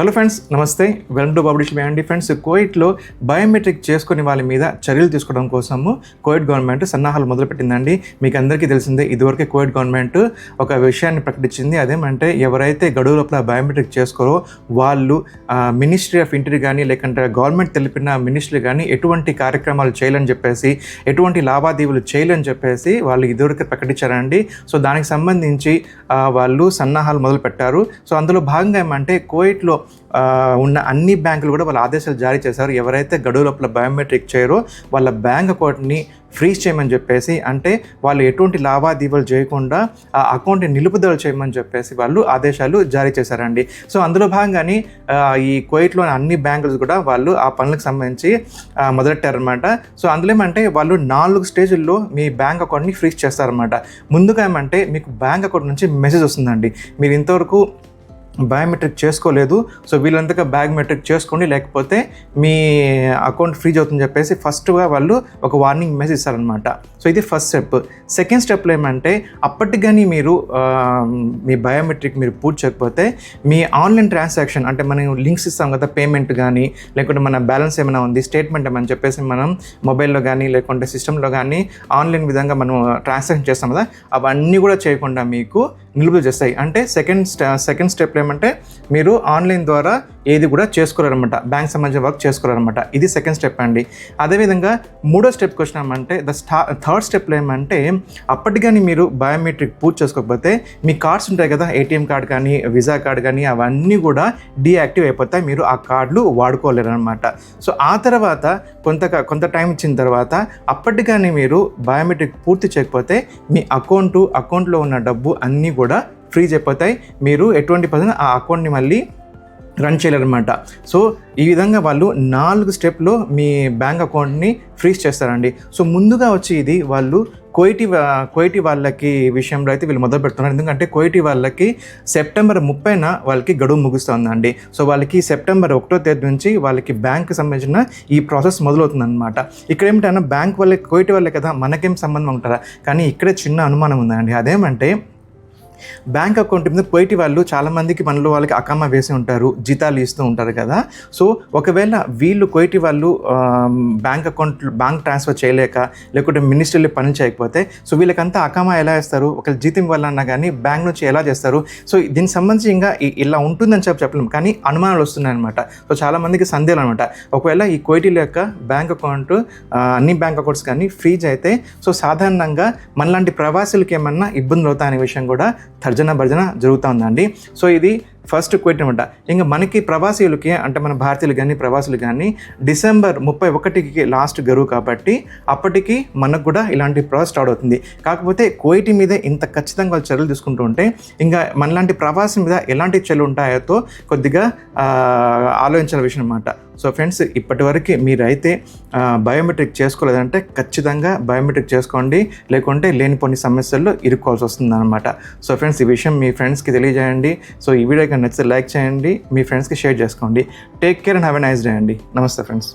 Hello friends నమస్తే. Welcome to publish అండి friends. కోయిట్లో బయోమెట్రిక్ చేసుకునే వాళ్ళ మీద చర్యలు తీసుకోవడం కోసము కోవిడ్ గవర్నమెంట్ సన్నాహాలు మొదలుపెట్టిందండి. మీకు అందరికీ తెలిసిందే ఇదివరకే కోవిడ్ గవర్నమెంట్ ఒక విషయాన్ని ప్రకటించింది. అదేమంటే ఎవరైతే గడువు లోపల బయోమెట్రిక్ చేసుకోరో వాళ్ళు మినిస్ట్రీ ఆఫ్ ఇంటర్ కానీ లేకుంటే గవర్నమెంట్ తెలిపిన మినిస్ట్రీ కానీ ఎటువంటి కార్యక్రమాలు చేయాలని చెప్పేసి ఎటువంటి లావాదేవీలు చేయాలని చెప్పేసి వాళ్ళు ఇదివరకే ప్రకటించారండి. సో దానికి సంబంధించి వాళ్ళు సన్నాహాలు మొదలుపెట్టారు. సో అందులో భాగంగా ఏమంటే కోవిట్లో ఉన్న అన్ని బ్యాంకులు కూడా వాళ్ళ ఆదేశాలు జారీ చేశారు. ఎవరైతే గడువు లోపల బయోమెట్రిక్ చేయరో వాళ్ళ బ్యాంక్ అకౌంట్ని ఫ్రీజ్ చేయమని చెప్పేసి అంటే వాళ్ళు ఎటువంటి లావాదేవీలు చేయకుండా ఆ అకౌంట్ని నిలుపుదల చేయమని చెప్పేసి వాళ్ళు ఆదేశాలు జారీ చేశారండి. సో అందులో భాగంగానే ఈ కోయిట్లోని అన్ని బ్యాంకులు కూడా వాళ్ళు ఆ పనులకు సంబంధించి మొదలెట్టారనమాట సో అందులో ఏమంటే వాళ్ళు నాలుగు స్టేజ్ల్లో మీ బ్యాంక్ అకౌంట్ని ఫ్రీజ్ చేస్తారనమాట ముందుగా ఏమంటే మీకు బ్యాంక్ అకౌంట్ నుంచి మెసేజ్ వస్తుందండి. మీరు ఇంతవరకు బయోమెట్రిక్ చేసుకోలేదు. సో వీళ్ళంతగా బయోమెట్రిక్ చేసుకోండి. లేకపోతే మీ అకౌంట్ ఫ్రీజ్ అవుతుందని చెప్పేసి ఫస్ట్గా వాళ్ళు ఒక వార్నింగ్ మెసేజ్ ఇస్తారనమాట సో ఇది ఫస్ట్ స్టెప్ సెకండ్ స్టెప్లో ఏమంటే అప్పటికి కానీ మీరు మీ బయోమెట్రిక్ మీరు పూర్తి చేయకపోతే మీ ఆన్లైన్ ట్రాన్సాక్షన్ అంటే మనం లింక్స్ ఇస్తాం కదా పేమెంట్ కానీ లేకుంటే మన బ్యాలెన్స్ ఏమైనా ఉంది స్టేట్మెంట్ ఏమని చెప్పేసి మనం మొబైల్లో కానీ లేకుంటే సిస్టంలో కానీ ఆన్లైన్ విధంగా మనం ట్రాన్సాక్షన్ చేస్తాం కదా అవన్నీ కూడా చేయకుండా మీకు నిలుపుదల చేస్తాయి. అంటే సెకండ్ సెకండ్ స్టెప్ ఏమంటే మీరు ఆన్లైన్ ద్వారా ఏది కూడా చేసుకోరనమాట బ్యాంక్ సంబంధించిన వర్క్ చేసుకోరనమాట ఇది సెకండ్ స్టెప్ అండి. అదేవిధంగా మూడో స్టెప్కి వచ్చినామంటే ద స్టా థర్డ్ స్టెప్లో ఏమంటే అప్పటికని మీరు బయోమెట్రిక్ పూర్తి చేసుకోకపోతే మీ కార్డ్స్ ఉంటాయి కదా ఏటీఎం కార్డ్ కానీ విజా కార్డ్ కానీ అవన్నీ కూడా డీయాక్టివ్ అయిపోతాయి. మీరు ఆ కార్డులు వాడుకోలేరు అనమాట సో ఆ తర్వాత కొంత కొంత టైం ఇచ్చిన తర్వాత అప్పటికని మీరు బయోమెట్రిక్ పూర్తి చేయకపోతే మీ అకౌంటు అకౌంట్లో ఉన్న డబ్బు అన్నీ కూడా ఫ్రీజ్ అయిపోతాయి మీరు ఎటువంటి పద్ధతి ఆ అకౌంట్ని మళ్ళీ రన్ చేయాలన్నమాట సో ఈ విధంగా వాళ్ళు నాలుగు స్టెప్లో మీ బ్యాంక్ అకౌంట్ని ఫ్రీజ్ చేస్తారండి. సో ముందుగా వచ్చి ఇది వాళ్ళు కోయిటి వా- కోయిటి వాళ్ళకి విషయంలో అయితే వీళ్ళు మొదలు పెడుతున్నారు. ఎందుకంటే కోయిటి వాళ్ళకి సెప్టెంబర్ ముప్పైన వాళ్ళకి గడువు ముగుస్తుందండి. సో వాళ్ళకి సెప్టెంబర్ ఒకటో తేదీ నుంచి వాళ్ళకి బ్యాంక్ సంబంధించిన ఈ ప్రాసెస్ మొదలవుతుందన్నమాట. ఇక్కడ ఏమిటన్నా బ్యాంక్ వాళ్ళకి కోయిటి వాళ్ళే కదా మనకేం సంబంధం ఉంటారా కానీ ఇక్కడే చిన్న అనుమానం ఉందండి. అదేమంటే బ్యాంక్ అకౌంట్ మీద పోయిటి వాళ్ళు చాలామందికి మనలో వాళ్ళకి అకామా వేసి ఉంటారు జీతాలు ఇస్తూ ఉంటారు కదా. సో ఒకవేళ వీళ్ళు కోయిటి వాళ్ళు బ్యాంక్ అకౌంట్ బ్యాంక్ ట్రాన్స్ఫర్ చేయలేక లేకుంటే మినిస్ట్రీలో పని చేయకపోతే సో వీళ్ళకంతా అకామా ఎలా ఇస్తారు ఒకవేళ జీతం ఇవ్వాలన్నా కానీ బ్యాంక్ నుంచి ఎలా చేస్తారు? సో దీనికి సంబంధించి ఇంకా ఇలా ఉంటుందని చెప్పి చెప్పలేము. కానీ అనుమానాలు వస్తున్నాయి అనమాట సో చాలామందికి సందేహాలు అనమాట ఒకవేళ ఈ కోయిటీల యొక్క బ్యాంక్ అకౌంట్ అన్ని బ్యాంక్ అకౌంట్స్ కానీ ఫ్రీజ్ అయితే సో సాధారణంగా మనలాంటి ప్రవాసులకి ఏమన్నా ఇబ్బందులు అవుతాయనే విషయం కూడా తర్జన భర్జన జరుగుతూ ఉందండి. సో ఇది ఫస్ట్ క్వశ్చన్ అనమాట ఇంకా మనకి ప్రవాసీలకి అంటే మన భారతీయులు కానీ ప్రవాసులు కానీ డిసెంబర్ ముప్పై ఒకటికి లాస్ట్ గరువు కాబట్టి అప్పటికి మనకు కూడా ఇలాంటి ప్రాసెస్ స్టార్ట్ అవుతుంది. కాకపోతే కోయిటి మీద ఇంత ఖచ్చితంగా వాళ్ళు చర్యలు తీసుకుంటూ ఉంటే ఇంకా మనలాంటి ప్రవాసి మీద ఎలాంటి చర్యలు ఉంటాయో కొద్దిగా ఆలోచించిన ఆలోచించాల విషయం అనమాట సో ఫ్రెండ్స్ ఇప్పటివరకు మీరైతే బయోమెట్రిక్ చేసుకోలేదంటే ఖచ్చితంగా బయోమెట్రిక్ చేసుకోండి. లేకుంటే లేనిపోని సమస్యల్లో ఇరుక్కోవాల్సి వస్తుంది అనమాట సో ఫ్రెండ్స్ ఈ విషయం మీ ఫ్రెండ్స్కి తెలియజేయండి. సో ఈ వీడియో కనుక నచ్చితే లైక్ చేయండి మీ ఫ్రెండ్స్కి షేర్ చేసుకోండి. Take care and have a nice day అండి. నమస్తే ఫ్రెండ్స్.